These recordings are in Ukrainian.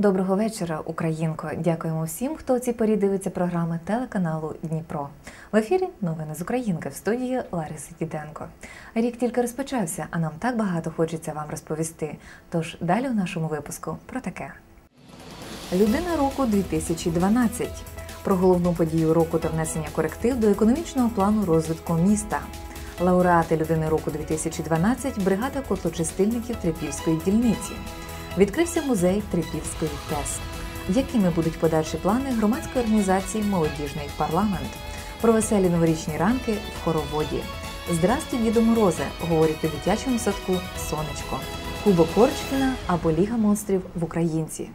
Доброго вечора, Українко. Дякуємо всім, хто у цій порі дивиться програми телеканалу Дніпро. В ефірі новини з Українки в студії Лариси Діденко. Рік тільки розпочався, а нам так багато хочеться вам розповісти. Тож далі у нашому випуску про таке. Людина року 2012. Про головну подію року та внесення коректив до економічного плану розвитку міста. Лауреати людини року 2012 бригада котлочистильників Трипільської дільниці. Відкрився музей Трипільської ТЕС. Якими будуть подальші плани громадської організації Молодіжний парламент? Про веселі новорічні ранки в хороводі. Здрастуй, Діду Морозе, говорять у дитячому садку Сонечко, Кубок Корчкіна або Ліга монстрів в Українці.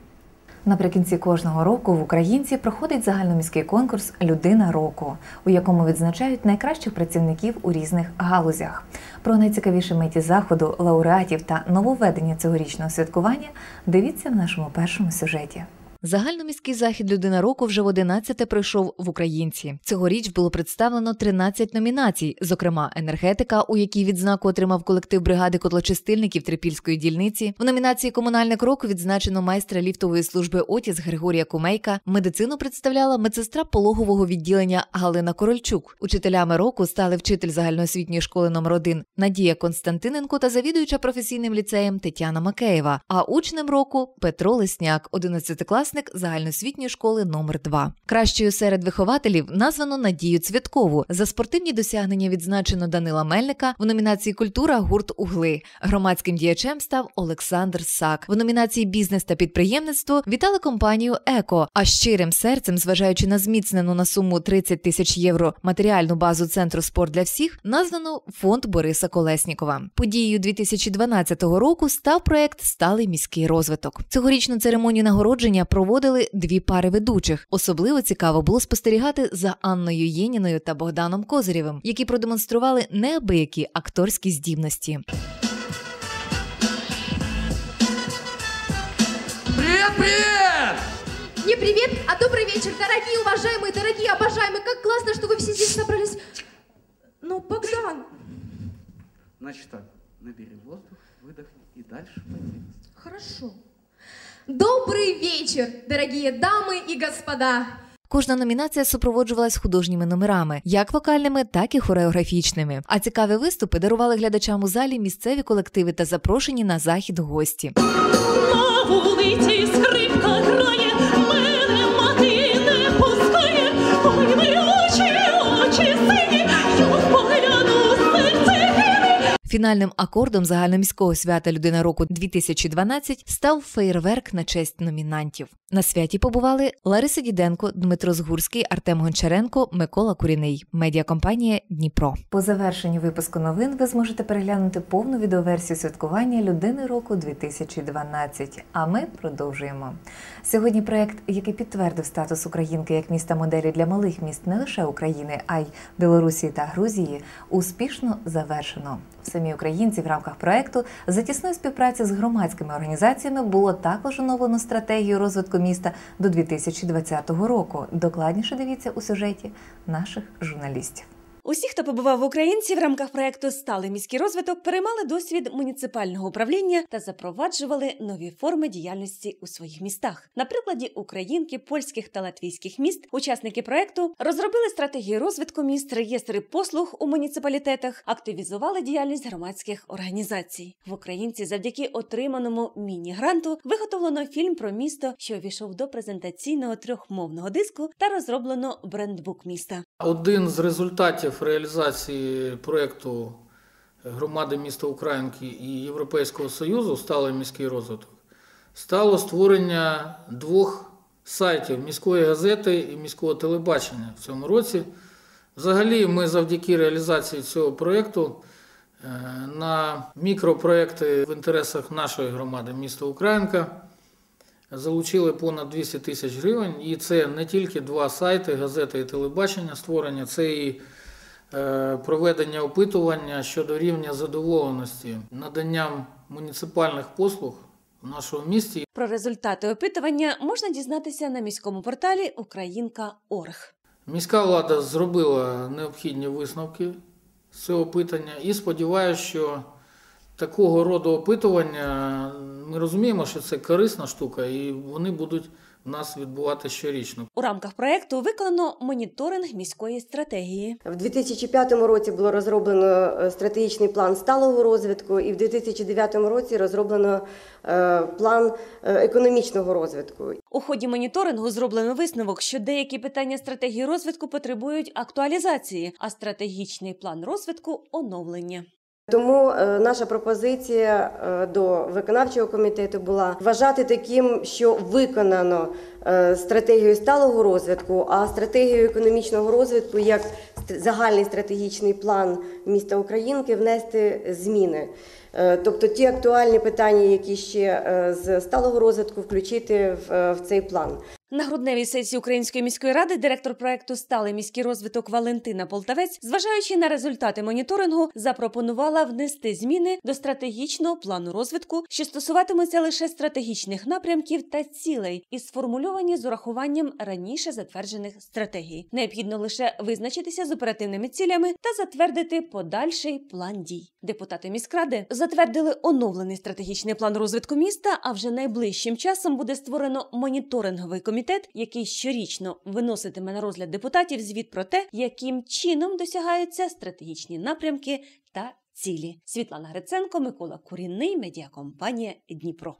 Наприкінці кожного року в Українці проходить загальноміський конкурс Людина року, у якому відзначають найкращих працівників у різних галузях. Про найцікавіші миті заходу, лауреатів та нововведення цьогорічного святкування дивіться в нашому першому сюжеті. Загальноміський захід Людина року вже в 11-те пройшов в Українці. Цьогоріч було представлено 13 номінацій, зокрема енергетика, у якій відзнаку отримав колектив бригади котлочистильників Трипільської дільниці. В номінації Комунальник року відзначено майстра ліфтової служби Отіс Григорія Кумейка. Медицину представляла медсестра пологового відділення Галина Корольчук. Учителями року стали вчитель загальноосвітньої школи номер 1 Надія Константиненко та завідуюча професійним ліцеєм Тетяна Макеєва. А учнем року Петро Лесняк, 11 клас загальноосвітньої школи номер 2 Кращою серед вихователів названо Надію Цвяткову. За спортивні досягнення відзначено Данила Мельника. В номінації Культура гурт Угли. Громадським діячем став Олександр Сак. В номінації Бізнес та підприємництво вітали компанію Еко. А щирим серцем, зважаючи на зміцнену на суму 30 тисяч євро матеріальну базу центру спорт для всіх, названо фонд Бориса Колеснікова. Подією 2012 року став проект Сталий міський розвиток. Цьогорічну церемонію нагородження про проводили дві пари ведучих. Особливо цікаво було спостерігати за Анною Єніною та Богданом Козирєвим, які продемонстрували неабиякі акторські здібності. Привет, привет! Не привет, а добрый вечер, дорогие, уважаемые, дорогие, обожаемые. Как классно, что вы все здесь собрались. Ну, Богдан. Значит так, набери воздух, выдохни и дальше по тексту. Хорошо. Добрый вечер, дорогие дамы и господа! Кожна номінація супроводжувалась художніми номерами, як вокальними, так і хореографічними. А цікаві виступи дарували глядачам у залі місцеві колективи та запрошені на захід гості. На вулиці скрипка Фінальним акордом загальноміського свята Людина року 2012 став феєрверк на честь номінантів. На святі побували Лариса Діденко, Дмитро Згурський, Артем Гончаренко, Микола Куріний. Медіакомпанія Дніпро. По завершенню випуску новин ви зможете переглянути повну відеоверсію святкування Людини року 2012. А ми продовжуємо. Сьогодні проект, який підтвердив статус Українки як міста моделі для малих міст не лише України, а й Білорусі та Грузії, успішно завершено. Самі українці в рамках проекту за тісної співпраці з громадськими організаціями було також оновлено стратегію розвитку міста до 2020 року. Докладніше дивіться у сюжеті наших журналістів. Усі, хто побував в Українці в рамках проекту Сталий міський розвиток, переймали досвід муніципального управління та запроваджували нові форми діяльності у своїх містах. На прикладі українки, польських та латвійських міст, учасники проекту розробили стратегії розвитку міст, реєстри послуг у муніципалітетах, активізували діяльність громадських організацій. В Українці завдяки отриманому міні-гранту виготовлено фільм про місто, що увійшов до презентаційного трьохмовного диску, та розроблено брендбук міста. Один з результатів реалізації проєкту громади міста Українки і Європейського Союзу сталий міський розвиток стало створення двох сайтів міської газети і міського телебачення в цьому році. Взагалі, ми завдяки реалізації цього проєкту е, на мікропроекти в інтересах нашої громади міста Українка залучили понад 200 тисяч гривень. І це не тільки два сайти, газета і телебачення створення, це і проведення опитування щодо рівня задоволеності наданням муніципальних послуг в нашому місті. Про результати опитування можна дізнатися на міському порталі Українка.орг. Міська влада зробила необхідні висновки з цього питання і сподіваюся, що такого роду опитування ми розуміємо, що це корисна штука, і вони будуть в нас відбувати щорічно. У рамках проекту виконано моніторинг міської стратегії. В 2005 році було розроблено е, стратегічний план сталого розвитку, і в 2009 році розроблено е, план е, економічного розвитку. У ході моніторингу зроблено висновок, що деякі питання стратегії розвитку потребують актуалізації, а стратегічний план розвитку оновлення. Тому е, наша пропозиція е, до виконавчого комітету була вважати таким, що виконано е, стратегію сталого розвитку, а стратегію економічного розвитку як загальний стратегічний план міста Українки внести зміни. Тобто ті актуальні питання, які ще з сталого розвитку включити в цей план. На грудневій сесії Української міської ради директор проекту Сталий міський розвиток Валентина Полтавець, зважаючи на результати моніторингу, запропонувала внести зміни до стратегічного плану розвитку, що стосуватимуться лише стратегічних напрямків та цілей, і сформульовані з урахуванням раніше затверджених стратегій. Необхідно лише визначитися з оперативними цілями та затвердити подальший план дій. Депутати міськради затвердили оновлений стратегічний план розвитку міста. А вже найближчим часом буде створено моніторинговий комітет, який щорічно виноситиме на розгляд депутатів звіт про те, яким чином досягаються стратегічні напрямки та цілі. Світлана Гриценко, Микола Курінний, медіакомпанія Дніпро.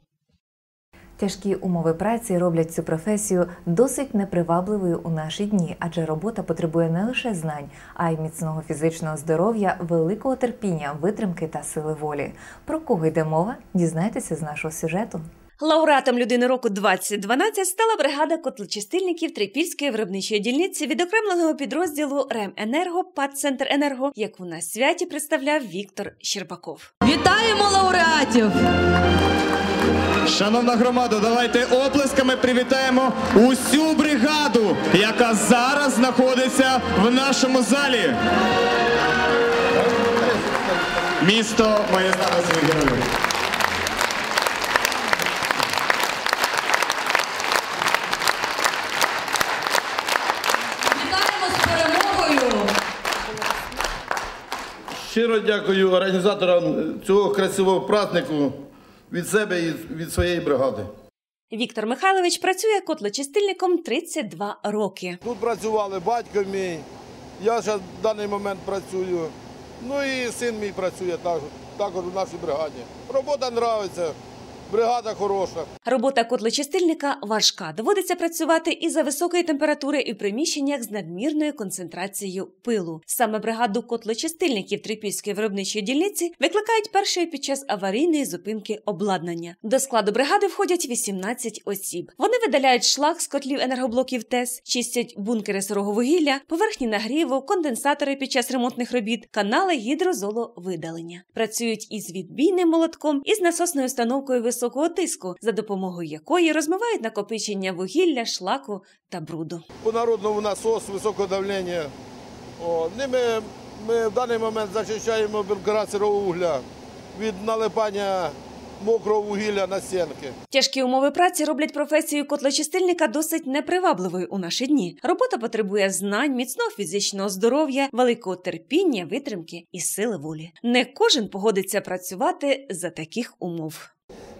Тяжкі умови праці роблять цю професію досить непривабливою у наші дні, адже робота потребує не лише знань, а й міцного фізичного здоров'я, великого терпіння, витримки та сили волі. Про кого йде мова? Дізнайтеся з нашого сюжету. Лауреатом людини року 2012 стала бригада котлочистильників Трипільської виробничої дільниці відокремленого підрозділу РЕМ-Енерго «Патцентр Енерго, яку на святі представляв Віктор Щербаков. Вітаємо лауреатів! Шановна громада, давайте оплесками привітаємо усю бригаду, яка зараз знаходиться в нашому залі. Місто має знати своїх героїв. Вітаємо з перемогою! Щиро дякую організаторам цього красивого празднику від себе і від своєї бригади. Віктор Михайлович працює котлочистильником 32 роки. Тут працювали батько мій, я зараз в даний момент працюю. Ну і син мій працює також, також у нашій бригаді. Робота подобається, бригада хороша. Робота котлочистильника важка. Доводиться працювати і за високої температури і в приміщеннях з надмірною концентрацією пилу. Саме бригаду котлочистильників Трипільської виробничої дільниці викликають першою під час аварійної зупинки обладнання. До складу бригади входять 18 осіб. Вони видаляють шлак з котлів енергоблоків ТЕС, чистять бункери сирого вугілля, поверхні нагріву, конденсатори під час ремонтних робіт, канали гідрозоловидалення. Працюють із відбійним молотком і з насосною установкою високого тиску, за допомогою якої розмивають накопичення вугілля, шлаку та бруду. По народному насос високого давлення. О, ними ми в даний момент захищаємо сирого вугля від налипання мокрого вугілля на стінки. Тяжкі умови праці роблять професію котлочистильника досить непривабливою у наші дні. Робота потребує знань, міцного фізичного здоров'я, великого терпіння, витримки і сили волі. Не кожен погодиться працювати за таких умов.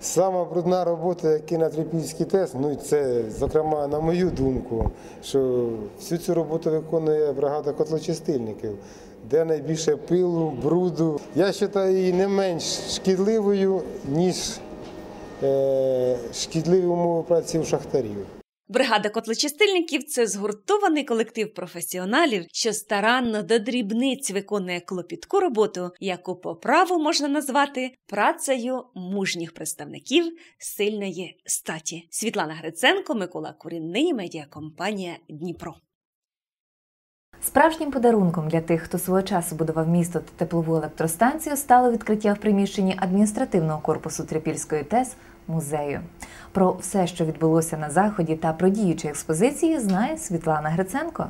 Сама брудна робота, як на тест, ТЕС, ну і це, зокрема, на мою думку, що всю цю роботу виконує бригада котлочистильників, де найбільше пилу, бруду. Я вважаю її не менш шкідливою, ніж е, шкідливі умови праці у шахтарів. Бригада котлочистильників це згуртований колектив професіоналів, що старанно до дрібниць виконує клопітку роботу, яку по праву можна назвати працею мужніх представників сильної статі. Світлана Гриценко, Микола Курінний, медіакомпанія Дніпро. Справжнім подарунком для тих, хто свого часу будував місто та теплову електростанцію, стало відкриття в приміщенні адміністративного корпусу Трипільської ТЕС музею. Про все, що відбулося на заході, та про діючі експозиції, знає Світлана Гриценко.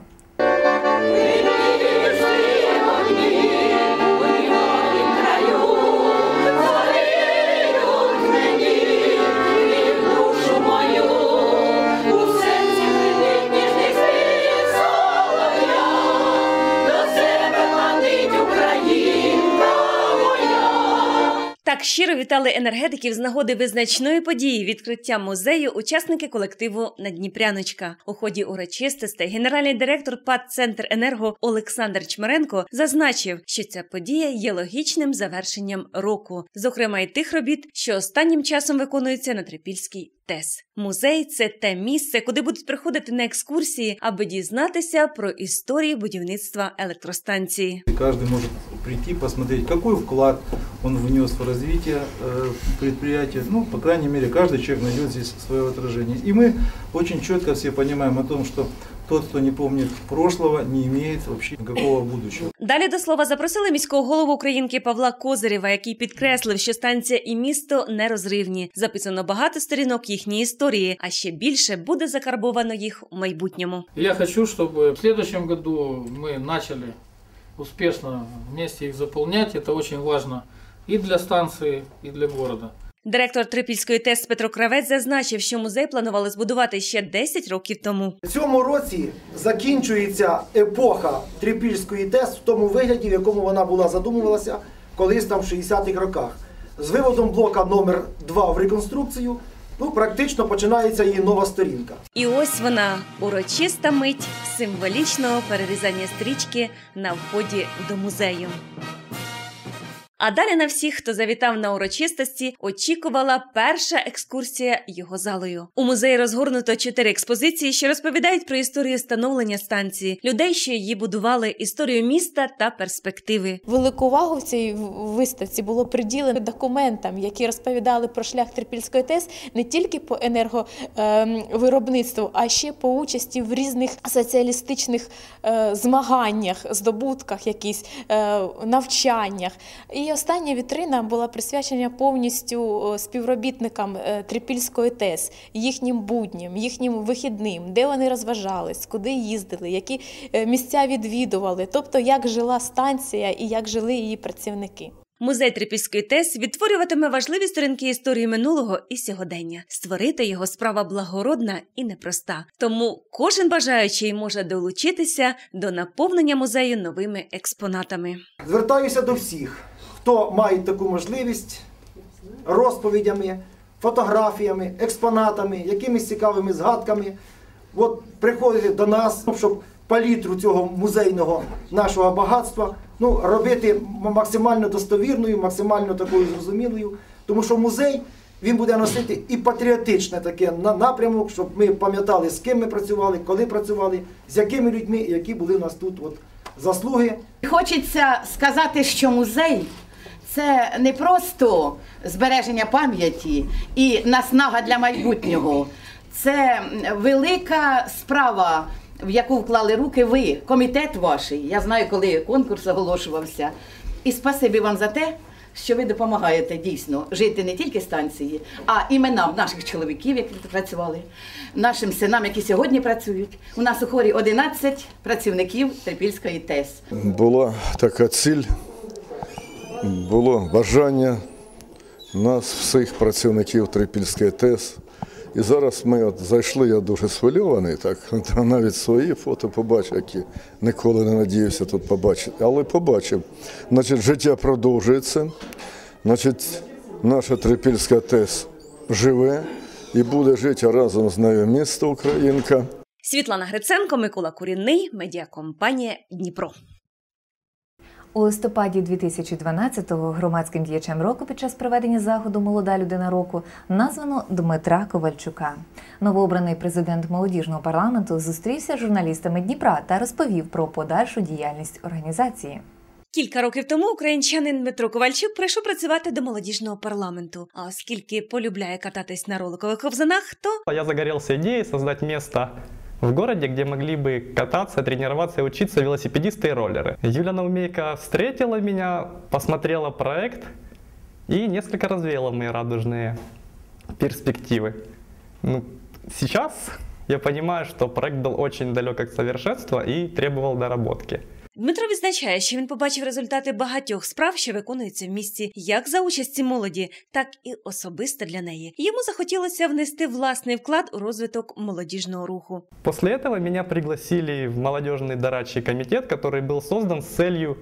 Так ще вітали енергетиків з нагоди визначної події відкриття музею учасники колективу Надніпряночка. У ході урочистостей генеральний директор ПАД Центр Енерго Олександр Чмеренко зазначив, що ця подія є логічним завершенням року, зокрема й тих робіт, що останнім часом виконуються на Трипільській ТЕС. Музей це те місце, куди будуть приходити на екскурсії, аби дізнатися про історію будівництва електростанції. Каждый может прийти, посмотреть, какой вклад он внес в развитие э, предприятия. Ну, по крайней мере, каждый человек найдет здесь свое отражение. И мы очень четко все понимаем о том, что тот, кто не помнит прошлого, не имеет вообще никакого будущего. Далі до слова запросили міського голову Українки Павла Козирєва, який підкреслив, що станція і місто нерозривні. Записано багато сторінок їхньої історії, а ще більше буде закарбовано їх у майбутньому. Я хочу, чтобы в следующем году мы начали успешно вместе их заполнять. Это очень важно и для станции, и для города. Директор Трипільської ТЕС Петро Кравець зазначив, що музей планували збудувати ще 10 років тому. В цьому році закінчується епоха Трипільської ТЕС в тому вигляді, в якому вона була задумувалася колись там в 60-х роках. З виводом блока номер 2 в реконструкцію, ну практично починається її нова сторінка. І ось вона урочиста мить символічного перерізання стрічки на вході до музею. А далі на всіх, хто завітав на урочистості, очікувала перша екскурсія його залою. У музеї розгорнуто чотири експозиції, що розповідають про історію становлення станції, людей, що її будували, історію міста та перспективи. Велику увагу в цій виставці було приділено документам, які розповідали про шлях Трипільської ТЕС не тільки по енерговиробництву, а ще по участі в різних соціалістичних е, змаганнях, здобутках, якісь е, навчаннях. І остання вітрина була присвячена повністю е, співробітникам е, Трипільської ТЕС, їхнім будням, їхнім вихідним, де вони розважались, куди їздили, які е, місця відвідували, тобто як жила станція і як жили її працівники. Музей Трипільської ТЕС відтворюватиме важливі сторінки історії минулого і сьогодення. Створити його справа благородна і непроста. Тому кожен бажаючий може долучитися до наповнення музею новими експонатами. Звертаюся до всіх, хто має таку можливість розповідями, фотографіями, експонатами, якимись цікавими згадками. От приходити до нас, щоб палітру цього музейного нашого багатства ну, робити максимально достовірною, максимально такою зрозумілою. Тому що музей він буде носити і патріотичне таке на- напрямок, щоб ми пам'ятали, з ким ми працювали, коли працювали, з якими людьми, які були у нас тут от, заслуги. Хочеться сказати, що музей це не просто збереження пам'яті і наснага для майбутнього. Це велика справа, в яку вклали руки ви, комітет ваш. Я знаю, коли конкурс оголошувався. І спасибі вам за те, що ви допомагаєте дійсно жити не тільки станції, а іменам наших чоловіків, які працювали, нашим синам, які сьогодні працюють. У нас у хорі 11 працівників Трипільської ТЕС. Була така ціль, було бажання нас, всіх працівників Трипільської ТЕС. І зараз ми от зайшли, я дуже схвильований, так та навіть свої фото побачив, які ніколи не надіявся тут побачити. Але побачив. Значить, життя продовжується. Значить, наша Трипільська ТЕС живе і буде жити разом з нею місто Українка. Світлана Гриценко, Микола Курінний, медіакомпанія Дніпро. У листопаді 2012-го громадським діячем року під час проведення заходу Молода людина року названо Дмитра Ковальчука. Новообраний президент молодіжного парламенту зустрівся з журналістами Дніпра та розповів про подальшу діяльність організації. Кілька років тому українчанин Дмитро Ковальчук прийшов працювати до молодіжного парламенту. А оскільки полюбляє кататись на роликових ковзанах, то Я загорелся идеей создать место в городе, где могли бы кататься, тренироваться и учиться велосипедисты и роллеры. Юля Наумейка встретила меня, посмотрела проект и несколько развеяла мои радужные перспективы. Ну, сейчас я понимаю, что проект был очень далек от совершенства и требовал доработки. Дмитро відзначає, що він побачив результати багатьох справ, що виконуються в місті, як за участі молоді, так і особисто для неї. Йому захотілося внести власний вклад у розвиток молодіжного руху. После этого меня пригласили в молодежный дорадчий комитет, который был создан с целью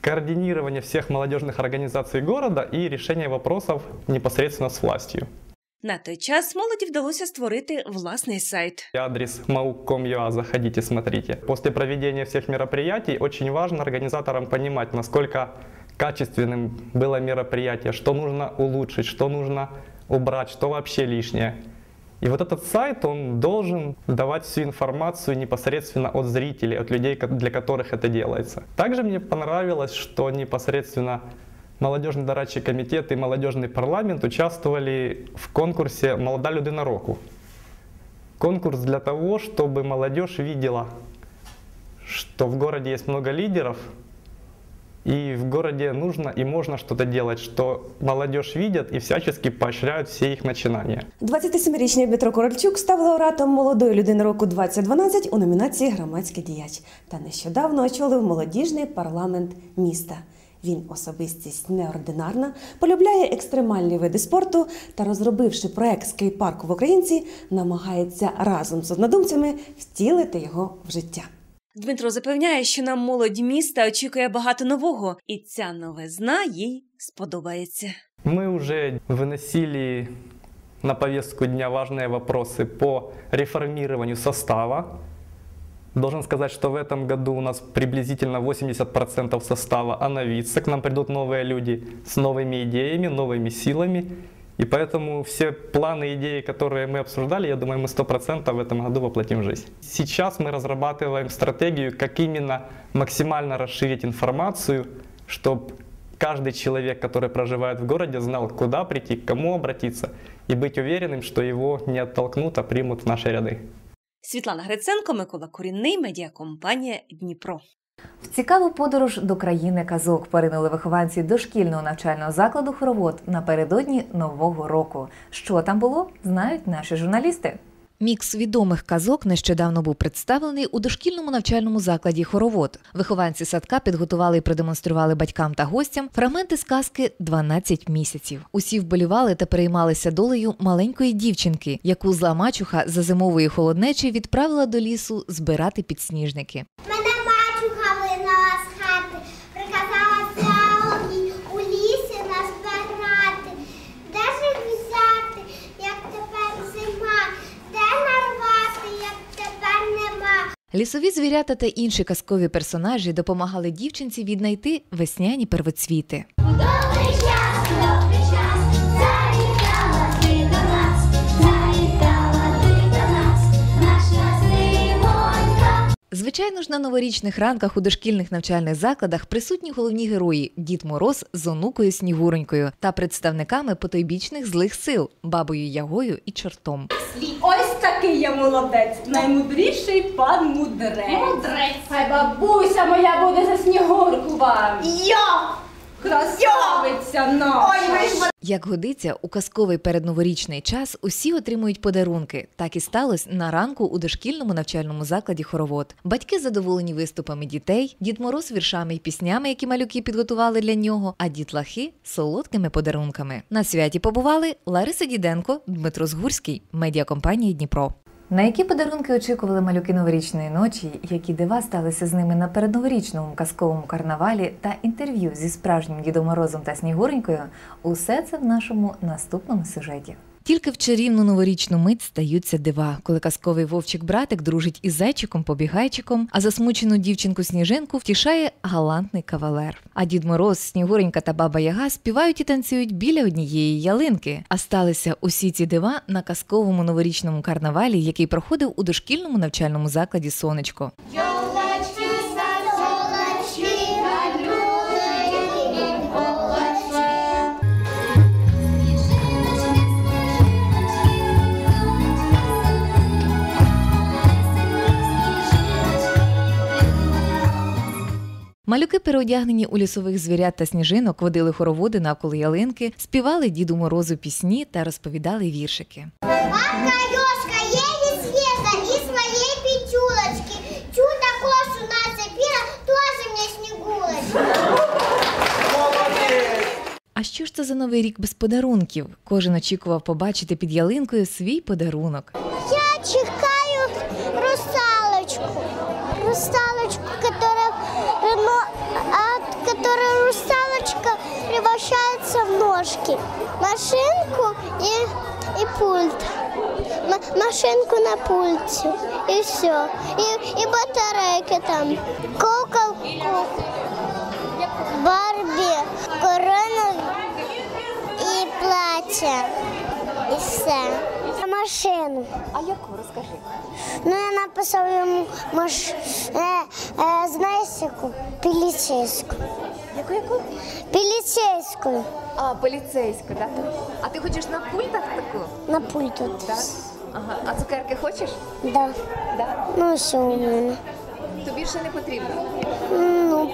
координирование всех молодежных организаций города и решение вопросов непосредственно с властью. На той час молоді вдалося створити власний сайт. Адрес mauk.com.ua, заходите, смотрите. После проведения всех мероприятий очень важно организаторам понимать, насколько качественным было мероприятие, что нужно улучшить, что нужно убрать, что вообще лишнее. И вот этот сайт, он должен давать всю информацию непосредственно от зрителей, от людей, для которых это делается. Также мне понравилось, что непосредственно молодежный дорадчий комитет и молодежный парламент участвовали в конкурсе «Молода людина року». Конкурс для того, чтобы молодежь видела, что в городе есть много лидеров, и в городе нужно и можно что-то делать, что молодежь видят и всячески поощряют все их начинания. 27-річний Дмитро Корольчук став лауреатом молодої людини року 2012 у номінації Громадський діяч та нещодавно очолив молодіжний парламент міста. Він особистість неординарна, полюбляє екстремальні види спорту та, розробивши проект скейт-парку в Українці, намагається разом з однодумцями втілити його в життя. Дмитро запевняє, що на молодь міста очікує багато нового, і ця новизна їй сподобається. Мы уже выносили на повестку дня важные вопросы по реформированию состава. Должен сказать, что в этом году у нас приблизительно 80% состава оновится. К нам придут новые люди с новыми идеями, новыми силами. И поэтому все планы идеи, которые мы обсуждали, я думаю, мы 100% в этом году воплотим в жизнь. Сейчас мы разрабатываем стратегию, как именно максимально расширить информацию, чтобы каждый человек, который проживает в городе, знал, куда прийти, к кому обратиться, и быть уверенным, что его не оттолкнут, а примут в наши ряды. Світлана Гриценко, Микола Корінний, медіакомпанія Дніпро. В цікаву подорож до країни казок поринули вихованці дошкільного навчального закладу Хоровод напередодні Нового року. Що там було, знають наші журналісти. Мікс відомих казок нещодавно був представлений у дошкільному навчальному закладі Хоровод. Вихованці садка підготували і продемонстрували батькам та гостям фрагменти сказки «12 місяців. Усі вболівали та переймалися долею маленької дівчинки, яку зла мачуха за зимової холоднечі відправила до лісу збирати підсніжники. Мене мачуха вигнала з хати, приказала сяоні у лісі назбирати. Де ж їх взяти, як тепер зима? Де нарвати, як тепер нема? Лісові звірята та інші казкові персонажі допомагали дівчинці віднайти весняні первоцвіти. Звичайно ж, на новорічних ранках у дошкільних навчальних закладах присутні головні герої Дід Мороз з онукою Снігуронькою та представниками потойбічних злих сил бабою Ягою і чортом. Ось такий я молодець, наймудріший пан мудрець. Мудрець. Хай бабуся моя буде за снігурку вам. Я! Красавиця наша! Як годиться, у казковий передноворічний час усі отримують подарунки. Так і сталося на ранку у дошкільному навчальному закладі хоровод. Батьки задоволені виступами дітей, Дід Мороз віршами і піснями, які малюки підготували для нього, а дітлахи солодкими подарунками. На святі побували Лариса Діденко, Дмитро Згурський, медіакомпанія Дніпро. На які подарунки очікували малюки новорічної ночі, які дива сталися з ними на передноворічному казковому карнавалі та інтерв'ю зі справжнім Дідом Морозом та Снігуренькою, усе це в нашому наступному сюжеті. Тільки в чарівну новорічну мить стаються дива, коли казковий вовчик-братик дружить із зайчиком-побігайчиком, а засмучену дівчинку сніжинку втішає галантний кавалер. А Дід Мороз, Снігуренька та Баба Яга співають і танцюють біля однієї ялинки. А сталися усі ці дива на казковому новорічному карнавалі, який проходив у дошкільному навчальному закладі Сонечко. Малюки, переодягнені у лісових звірят та сніжинок, водили хороводи навколо ялинки, співали Діду Морозу пісні та розповідали віршики. Бабка Ёшка еле съела из своей печулочки. Чудо кошу нацепила, тоже мне снегурочка. А що ж це за новий рік без подарунків? Кожен очікував побачити під ялинкою свій подарунок. Я чекаю русалочку. Русалочку, превращается в ножки, машинку и, и пульт. М- машинку на пульте. И все. И, и батарейки там. Куколку, Барби, корону і плаття. І все. Машину. А яку розкажи? Ну, я написав йому маш... е, е, знаєш яку? Поліцейську. Яку яку? Поліцейську. А, поліцейську, так? А ти хочеш на пультах таку? На пульту. Так? Ага. А цукерки хочеш? Да. Да? Ну, все у мене. Тобі ще не потрібно? Ну,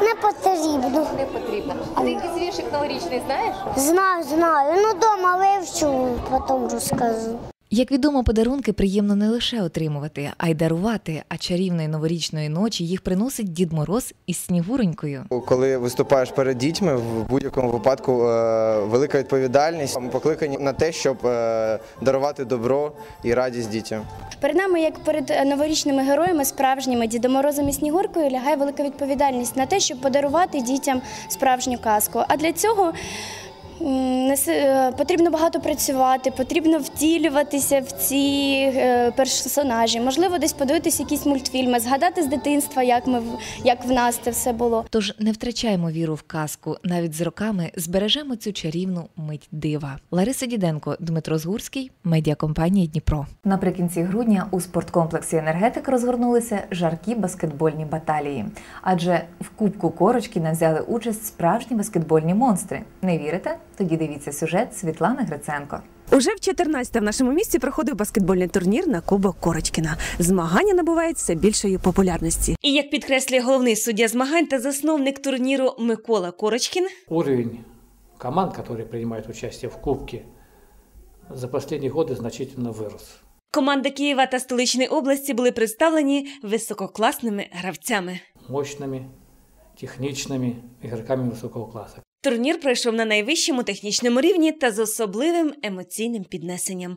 не потрібно. Не потрібно. А ти якийсь віршик новорічний знаєш? Знаю, знаю. Ну, дома вивчу, потім розкажу. Як відомо, подарунки приємно не лише отримувати, а й дарувати. А чарівної новорічної ночі їх приносить Дід Мороз із Снігуронькою. Коли виступаєш перед дітьми, в будь-якому випадку е, велика відповідальність. Ми покликані на те, щоб е, дарувати добро і радість дітям. Перед нами, як перед е, новорічними героями, справжніми Дідом Морозом і Снігуркою, лягає велика відповідальність на те, щоб подарувати дітям справжню казку. А для цього потрібно багато працювати, потрібно втілюватися в ці е, персонажі. Можливо, десь подивитися якісь мультфільми, згадати з дитинства, як ми в- як в нас це все було. Тож не втрачаємо віру в казку. Навіть з роками збережемо цю чарівну мить дива. Лариса Діденко, Дмитро Згурський, медіакомпанія Дніпро. Наприкінці грудня у спорткомплексі енергетик розгорнулися жаркі баскетбольні баталії. Адже в Кубку Корочкіна взяли участь справжні баскетбольні монстри. Не вірите? Тоді дивіться сюжет Світлани Гриценко. Уже в 14 в нашому місті проходив баскетбольний турнір на Кубок Корочкіна. Змагання набувають все більшої популярності. І як підкреслює головний суддя змагань та засновник турніру Микола Корочкін, Уровень команд, которые принимают участие в Кубке, за последние годы значительно вырос. команда Києва та столичної області були представлені висококласними гравцями. Мощными, техничными игроками высокого класса. Турнір пройшов на найвищому технічному рівні та з особливим емоційним піднесенням.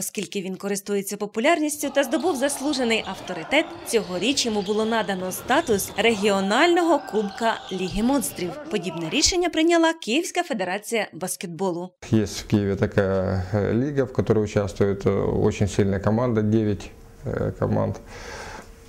Оскільки він користується популярністю та здобув заслужений авторитет, цьогоріч йому було надано статус регіонального кубка Ліги монстрів. Подібне рішення прийняла Київська федерація баскетболу. Есть в Киеве такая э, лига, в которой участвует э, очень сильная команда, 9 э, команд.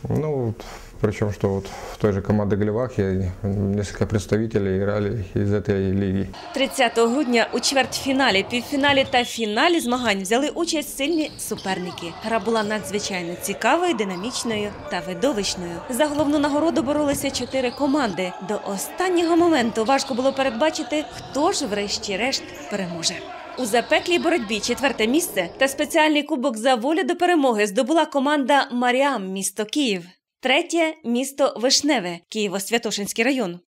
Ну, вот, причем, что вот в той же команде Глевахи несколько представителей играли из этой лиги. 30 грудня у чвертьфіналі, півфіналі та фіналі змагань взяли участь сильні суперники. Гра була надзвичайно цікавою, динамічною та видовищною. За головну нагороду боролися чотири команди. До останнього моменту важко було передбачити, хто ж врешті-решт переможе. У запеклій боротьбі четверте місце та спеціальний кубок за волю до перемоги здобула команда Маріам, місто Київ. Третє місто Вишневе, Києво-Святошинський район.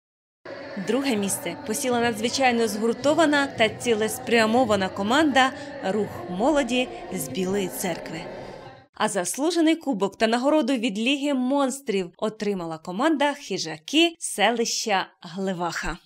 Друге місце посіла надзвичайно згуртована та цілеспрямована команда Рух молоді з Білої церкви. А заслужений кубок та нагороду від Ліги монстрів отримала команда хижаки селища Глеваха.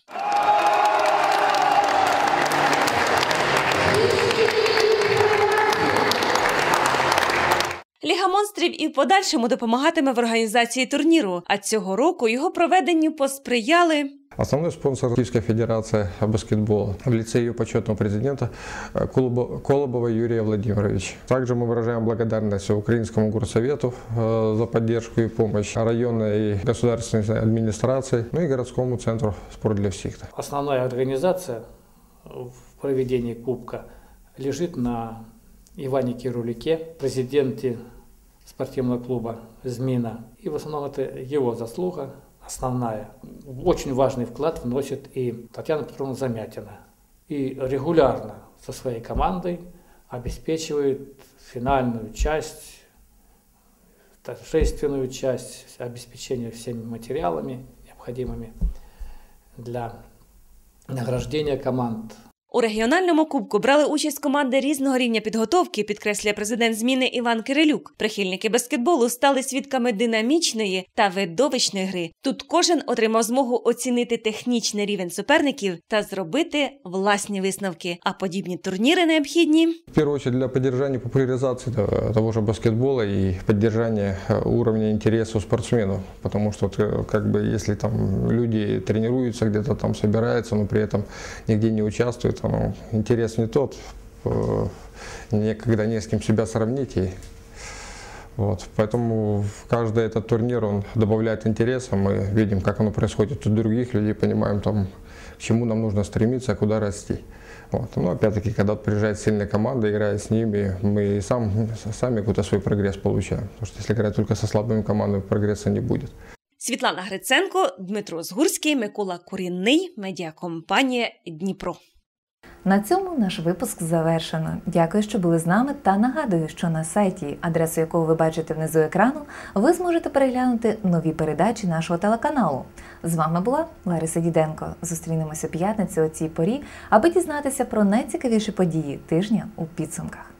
Ліга монстрів і в подальшому допомагатиме в організації турніру. А цього року його проведенню посприяли Основной спонсор Киевская федерация баскетбола в лице ее почетного президента э, Колобо- Колобова Юрия Владимировича. Также мы выражаем благодарность Украинскому горсовету э, за поддержку и помощь, районной и государственной администрации, ну и городскому центру «Спорт для всех». Основная организация в проведении Кубка лежит на Иване Кирулике, президенте спортивного клуба «Змина». И в основном это его заслуга основная. Очень важный вклад вносит и Татьяна Петровна Замятина. И регулярно со своей командой обеспечивает финальную часть, торжественную часть обеспечения всеми материалами необходимыми для награждения команд У регіональному кубку брали участь команди різного рівня підготовки, підкреслює президент зміни Іван Кирилюк. Прихильники баскетболу стали свідками динамічної та видовищної гри. Тут кожен отримав змогу оцінити технічний рівень суперників та зробити власні висновки. А подібні турніри необхідні В первую очередь для поддержания популяризации того- того же баскетбола и поддержания э, уровня интереса у спортсменов. Потому что вот, э, как бы если там люди тренируются, где-то там собираются, но при этом нигде не участвуют, там, интерес не тот, э, никогда не с кем себя сравнить. И, вот, поэтому в каждый этот турнир он добавляет интереса, мы видим, как оно происходит у других людей, понимаем, там, к чему нам нужно стремиться, куда расти. Вот. Но опять-таки, когда приезжает сильная команда, играя с ними, мы и сам, сами какой-то свой прогресс получаем. Потому что если играть только со слабыми командами, прогресса не будет. Світлана Гриценко, Дмитро Згурський, Микола Курінний, медіакомпанія Дніпро. На цьому наш випуск завершено. Дякую, що були з нами. Та нагадую, що на сайті, адресу якого ви бачите внизу екрану, ви зможете переглянути нові передачі нашого телеканалу. З вами була Лариса Діденко. Зустрінемося у п'ятницю о цій порі, аби дізнатися про найцікавіші події тижня у підсумках.